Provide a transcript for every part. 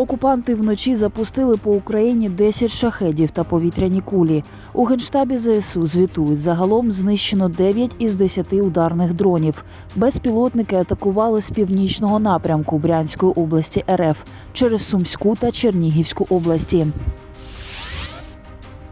Окупанти вночі запустили по Україні 10 шахедів та повітряні кулі. У генштабі ЗСУ звітують загалом знищено 9 із 10 ударних дронів. Безпілотники атакували з північного напрямку Брянської області РФ через Сумську та Чернігівську області.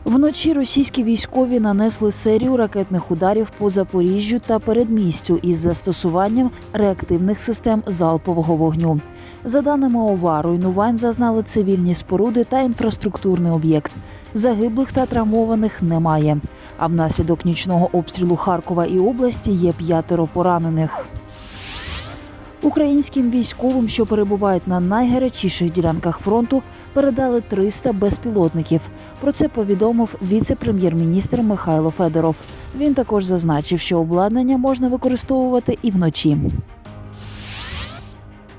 Вночі російські військові нанесли серію ракетних ударів по Запоріжжю та передмістю із застосуванням реактивних систем залпового вогню. За даними ОВА, руйнувань зазнали цивільні споруди та інфраструктурний об'єкт. Загиблих та травмованих немає. А внаслідок нічного обстрілу Харкова і області є п'ятеро поранених. Українським військовим, що перебувають на найгарячіших ділянках фронту, передали 300 безпілотників. Про це повідомив віце-прем'єр-міністр Михайло Федоров. Він також зазначив, що обладнання можна використовувати і вночі.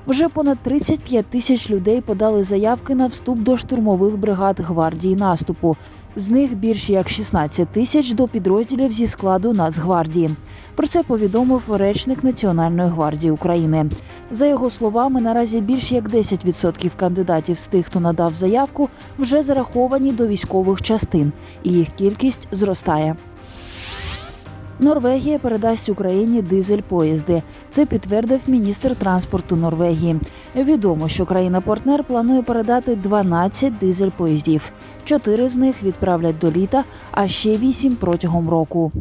Вже понад 35 тисяч людей подали заявки на вступ до штурмових бригад гвардії наступу. З них більш як 16 тисяч до підрозділів зі складу Нацгвардії. Про це повідомив речник Національної гвардії України. За його словами, наразі більш як 10% кандидатів з тих, хто надав заявку, вже зараховані до військових частин, і їх кількість зростає. Норвегія передасть Україні дизель-поїзди. Це підтвердив міністр транспорту Норвегії. Відомо, що країна-партнер планує передати 12 дизель-поїздів. Чотири з них відправлять до літа, а ще вісім протягом року.